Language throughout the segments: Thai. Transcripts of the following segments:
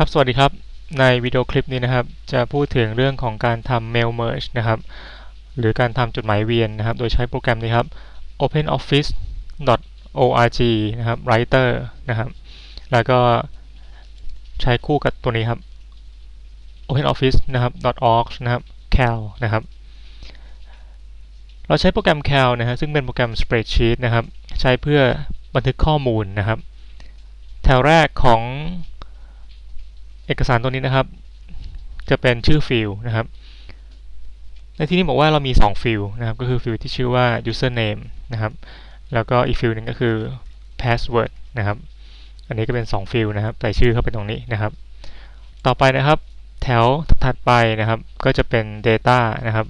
ครับสวัสดีครับในวิดีโอคลิปนี้นะครับ จะพูดถึงเรื่องของการทำ mail merge นะครับหรือการทำจดหมายเวียนนะครับ โดยใช้โปรแกรมนี้ครับ openoffice.org นะครับ writer นะครับ แล้วก็ใช้คู่กับตัวนี้ครับ openoffice นะครับ .org นะครับ cal นะครับ เราใช้โปรแกรม cal นะฮะซึ่งเป็นโปรแกรม spreadsheet นะครับ ใช้เพื่อบันทึกข้อมูลนะครับ แถวแรกของ เอกสารตัวนี้นะครับ จะเป็นชื่อฟิลนะครับ ในที่นี้บอกว่าเรามี 2 ฟิลนะครับ ก็คือฟิลที่ชื่อว่า username นะครับ แล้วก็อีกฟิลหนึ่งก็คือ password นะครับ อันนี้ก็เป็น 2 ฟิลนะครับ ใส่ชื่อเข้าไปตรงนี้นะครับ ต่อไปนะครับแถวถัดไปนะครับ ก็จะเป็น data นะครับ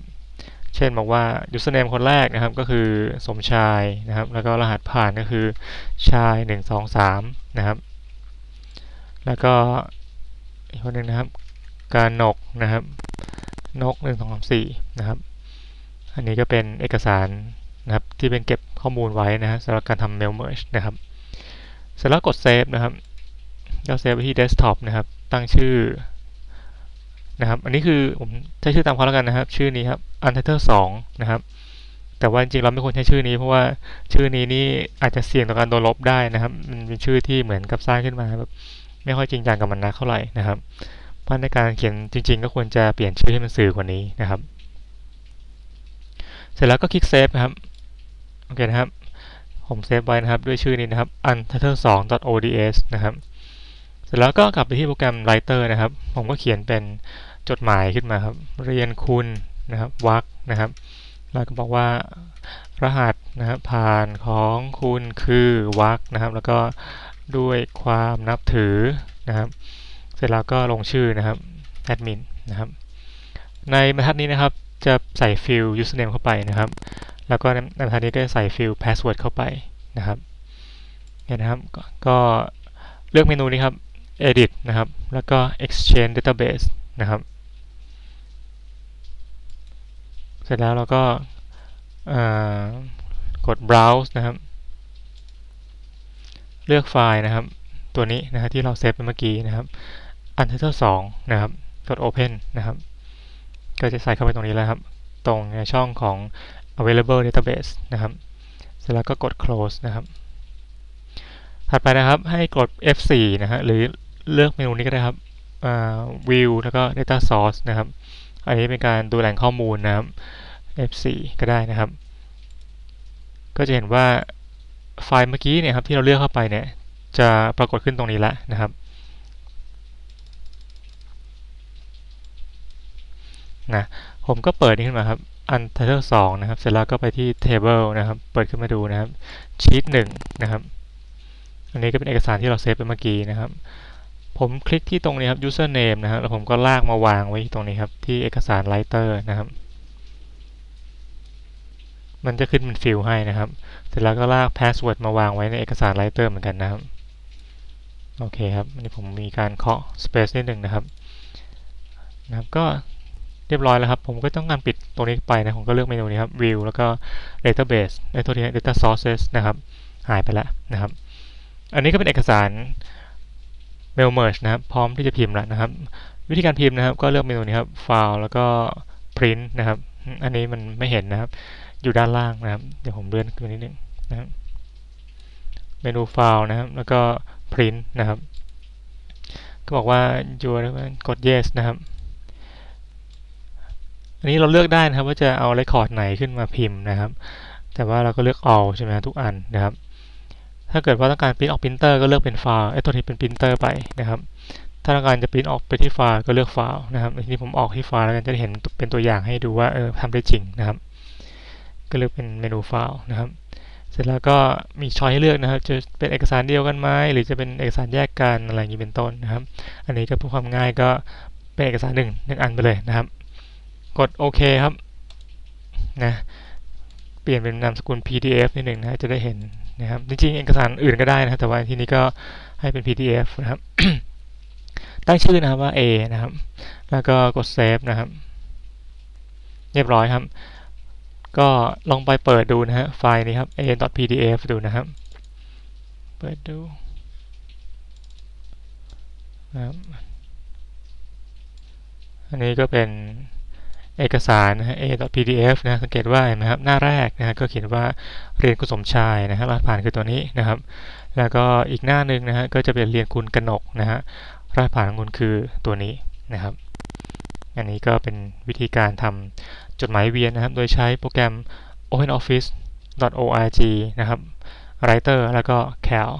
เช่นบอกว่า username คนแรกนะครับ ก็คือสมชายนะครับ แล้วก็รหัสผ่านก็คือชาย 1 2 3 นะครับ แล้วก็ อีกคนหนึ่งนะครับ การนกนะครับ นกหนึ่งสองสามสี่นะครับ อันนี้ก็เป็นเอกสารนะครับที่เป็นเก็บข้อมูลไว้นะฮะสำหรับการทำ mail merge นะครับเสร็จแล้วกดเซฟนะครับแล้วเซฟไปที่ desktop นะครับ ตั้งชื่อนะครับ อันนี้คือผมใช้ชื่อตามเขาแล้วกันนะครับ ชื่อนี้ครับ untitled 2นะครับ แต่ว่าจริงๆเราไม่ควรใช้ชื่อนี้ เพราะว่าชื่อนี้นี่อาจจะเสี่ยงต่อการโดนลบได้นะครับ มันเป็นชื่อที่เหมือนกับสร้างขึ้นมาแบบ ไม่ค่อยจริงจังกับมันนักเท่าไหร่นะครับเพราะในการเขียนจริง ๆ ก็ควรจะเปลี่ยนชื่อให้มันสื่อกว่านี้นะครับ เสร็จแล้วก็คลิกเซฟนะครับโอเคนะครับ ผมเซฟไว้นะครับด้วยชื่อนี้นะครับ untitled2.ods นะครับเสร็จแล้วก็กลับไปที่โปรแกรม Writer นะครับ ผมก็เขียนเป็นจดหมายขึ้นมาครับ เรียนคุณนะครับวรรคนะครับแล้วก็บอกว่ารหัสนะครับผ่านของคุณคือวรรคนะครับ แล้วก็ ด้วยความนับถือนะครับ เสร็จแล้วก็ลงชื่อนะครับแอดมินนะครับในบรรทัดนี้นะครับจะใส่ฟิล username เข้าไปนะครับ แล้วก็ในบรรทัดนี้ก็จะใส่ฟิล password เข้าไปนะครับเนี่ยนะครับกก็เลือกเมนูนี้ครับ edit นะครับ แล้วก็ exchange database นะครับ เสร็จแล้วเราก็กด browse นะครับ เลือกไฟล์นะครับ ตัวนี้นะครับที่เราเซฟไปเมื่อกี้นะครับ untitled 2นะครับ กด open นะครับ ก็จะใส่เข้าไปตรงนี้แล้วครับ ตรงในช่องของ available database นะครับ เสร็จแล้วก็กด close นะครับ ถัดไปนะครับให้กด F4 นะฮะหรือเลือกเมนูนี้ก็ได้ครับ view แล้วก็ data source นะครับ อันนี้เป็นการดูแหล่งข้อมูลนะครับ F4 ก็ได้นะครับ ก็จะเห็นว่า ไฟล์เมื่อกี้เนี่ยครับที่เราเลือกเข้าไปเนี่ยจะปรากฏขึ้นตรงนี้แล้วนะครับนะผมก็เปิดนี่ขึ้นมาครับ untitled 2นะครับ เสร็จแล้วก็ไปที่ table นะครับ เปิดขึ้นมาดูนะครับ sheet 1นะครับ อันนี้ก็เป็นเอกสารที่เราเซฟไปเมื่อกี้นะครับ ผมคลิกที่ตรงนี้ครับ username นะครับ แล้วผมก็ลากมาวางไว้ตรงนี้ครับ ที่เอกสาร writer นะครับ มันจะขึ้นเป็นฟิลให้นะครับ เสร็จแล้วก็ลาก password มาวางไว้ในเอกสาร writer เหมือนกันนะครับ โอเคครับอันนี้ผมมีการเคาะ space นิดหนึ่งนะครับ นะครับก็เรียบร้อยแล้วครับ ผมก็ต้องการปิดตรงนี้ไปนะ ผมก็เลือกเมนูนี้ครับ view แล้วก็ database ในตัวนี้ data sources นะครับ หายไปแล้วนะครับ อันนี้ก็เป็นเอกสาร mail merge นะครับ พร้อมที่จะพิมพ์แล้วนะครับ วิธีการพิมพ์นะครับ ก็เลือกเมนูนี้ครับ file แล้วก็ print นะครับ อันนี้มันไม่เห็นนะครับ อยู่ด้านล่างนะครับ เดี๋ยวผมเลื่อนขึ้นนิดนึงนะครับเมนู file นะครับ แล้วก็ print นะครับ ก็บอกว่า your กด yes นะครับ อันนี้เราเลือกได้นะครับ ว่าจะเอา record ไหนขึ้นมาพิมพ์นะครับ แต่ว่าเราก็เลือก all ใช่ไหมทุกอันนะครับ ถ้าเกิดว่าต้องการพิมพ์ออกพิมพ์เตอร์ก็เลือกเป็นไฟล์ไอ้ตัวนี้เป็นพิมพ์เตอร์ไปนะครับถ้าต้องการจะพิมพ์ออกไปที่ไฟล์ก็เลือกไฟล์นะครับทีนี้ผมออกที่ไฟล์แล้วกันจะเห็นเป็นตัวอย่างให้ดูว่าเออทำได้จริงนะครับ ก็เลือกเป็นเมนูไฟล์นะครับ เสร็จแล้วก็มีช้อยให้เลือกนะครับ จะเป็นเอกสารเดียวกันไหมหรือจะเป็นเอกสารแยกกันอะไรอย่างนี้เป็นต้นนะครับ อันนี้ก็เพื่อความง่ายก็เป็นเอกสารหนึ่งหนึ่งอันไปเลยนะครับ กดโอเคครับนะเปลี่ยนเป็นนามสกุล PDF นิดหนึ่งนะจะได้เห็นนะครับจริงๆเอกสารอื่นก็ได้นะแต่ว่าที่นี้ก็ให้เป็น PDF นะครับตั้งชื่อนะครับว่า A นะครับ แล้วก็กด Save นะครับ เรียบร้อยครับ ก็ลองไปเปิดดูนะฮะ ไฟล์นี้ครับ a.pdf ดูนะครับ เปิดดูนะครับอันนี้ก็เป็นเอกสารนะฮะ a.pdf นะสังเกตว่าเห็นไหมครับ หน้าแรกนะฮะก็เขียนว่าเรียนคุณสมชายนะฮะรหัสผ่านคือตัวนี้นะครับ แล้วก็อีกหน้าหนึ่งนะฮะก็จะเป็นเรียนคุณกนกนะฮะรหัสผ่านของคุณคือตัวนี้นะครับ อันนี้ก็เป็นวิธีการทำจดหมายเวียนนะครับ โดยใช้โปรแกรม OpenOffice.org นะครับ Writer แล้วก็ Cal